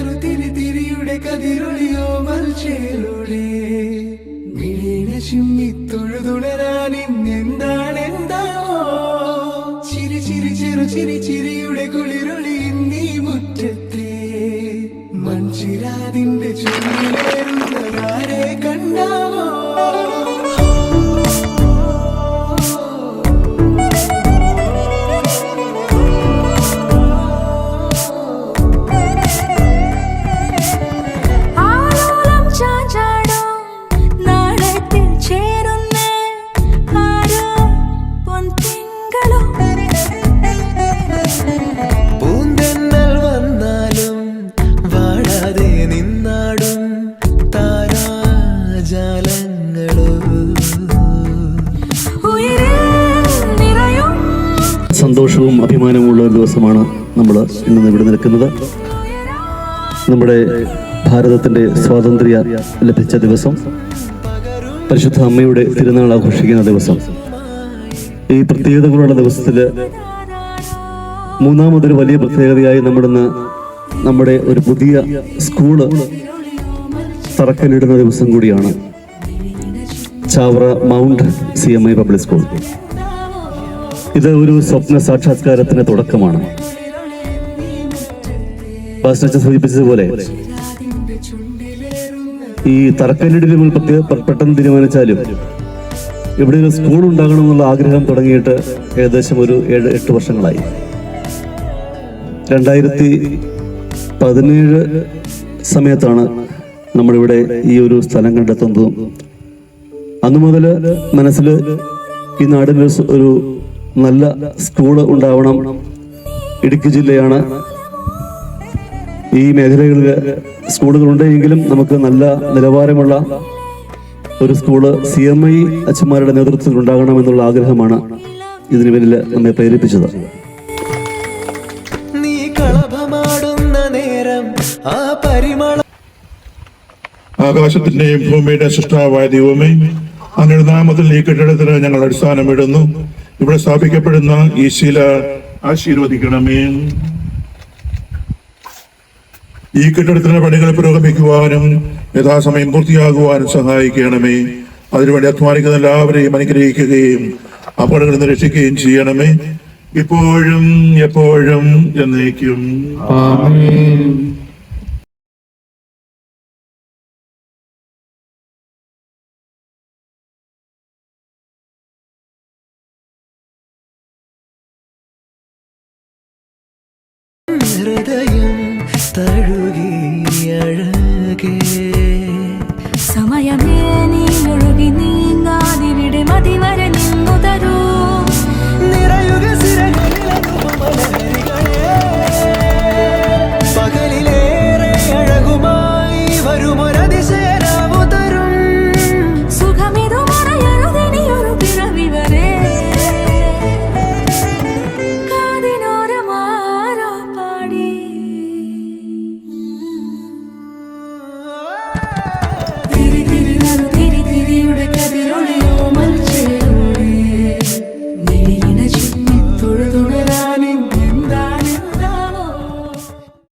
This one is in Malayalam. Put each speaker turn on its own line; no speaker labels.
കരുതിരി തിരിയുടെ കതിരൊളിയോ മൽച്ചേലൂടെ മിഴീണ ചിമ്മി തൊഴുതുണരാൻ ഇന്നെന്താണ് എന്താവോ ചിരി ചിരി ചെറു ചിരി ചിരിയുടെ കുളിരൊളി നീ മുറ്റത്തെ. മൺചിരാതിന്റെ ചുണ്ടിലേറുന്നതാരെ
നിറയും
സന്തോഷവും അഭിമാനവുമുള്ള ഒരു ദിവസമാണ് നമ്മൾ ഇന്ന് ഇവിടെ നിൽക്കുന്നത്. നമ്മുടെ ഭാരതത്തിന്റെ സ്വാതന്ത്ര്യ ലഭിച്ച ദിവസം പരിശുദ്ധ അമ്മയുടെ തിരുനാൾ ആഘോഷിക്കുന്ന ദിവസം. ഈ പ്രത്യേകതകളുള്ള ദിവസത്തിൽ മൂന്നാമതൊരു വലിയ പ്രത്യേകതയായി നമ്മുടെ നമ്മുടെ ഒരു പുതിയ സ്കൂൾ തറക്കല്ലിടുന്ന ദിവസം കൂടിയാണ് Chavara mount C M I public school. ഇത് ഒരു സ്വപ്ന സാക്ഷാത്കാരത്തിന് തുടക്കമാണ്. സൂചിപ്പിച്ചതുപോലെ ഈ തറക്കല്ലിടിൽ നമ്മൾ പെട്ടെന്ന് തീരുമാനിച്ചാലും ഇവിടെ ഒരു സ്കൂൾ ഉണ്ടാകണമെന്നുള്ള ആഗ്രഹം തുടങ്ങിയിട്ട് ഏകദേശം ഒരു ഏഴ് എട്ട് വർഷങ്ങളായി. രണ്ടായിരത്തി പതിനേഴ് സമയത്താണ് നമ്മളിവിടെ ഈ ഒരു സ്ഥലം കണ്ടെത്തുന്നതും. അന്നു മുതൽ മനസ്സിൽ ഈ നാടിന് ഒരു നല്ല സ്കൂൾ ഉണ്ടാവണം. ഇടുക്കി ജില്ലയാണ്. ഈ മേഖലകളിൽ സ്കൂളുകളുണ്ട് എങ്കിലും നമുക്ക് നല്ല നിലവാരമുള്ള ഒരു സ്കൂൾ സി എം ഐ അച്ഛന്മാരുടെ നേതൃത്വത്തിൽ ഉണ്ടാകണമെന്നുള്ള ആഗ്രഹമാണ് ഇതിനു പിന്നിൽ നമ്മെ പ്രേരിപ്പിച്ചത്.
നീ കളഭമാടുന്ന നേരം ആ പരിമള
ആകാശത്തിന്റെയും ഭൂമിയുടെ സൃഷ്ടാവായ ദൈവമേ അങ്ങയുടെ നാമത്തിൽ ഈ കെട്ടിടത്തിന് ഞങ്ങൾ അടിസ്ഥാനമിടുന്നു. ഇവിടെ സ്ഥാപിക്കപ്പെടുന്ന ഈ ശില ആശീർവദിക്കണമേ. ഈ കെട്ടിടത്തിന്റെ പണികൾ പുരോഗമിക്കുവാനും യഥാസമയം പൂർത്തിയാകുവാനും സഹായിക്കണമേ. അതിനുവേണ്ടി അധ്വാനിക്കുന്ന എല്ലാവരെയും അനുഗ്രഹിക്കുകയും അപകടങ്ങളിൽ നിന്ന് രക്ഷിക്കുകയും ചെയ്യണമേ. ഇപ്പോഴും എപ്പോഴും എന്നേക്കും.
ഹൃദയം തഴുകി അഴകേ. സമയമേ നീ ഒഴുകി നീങ്ങാതിവിടെ മതി വരെ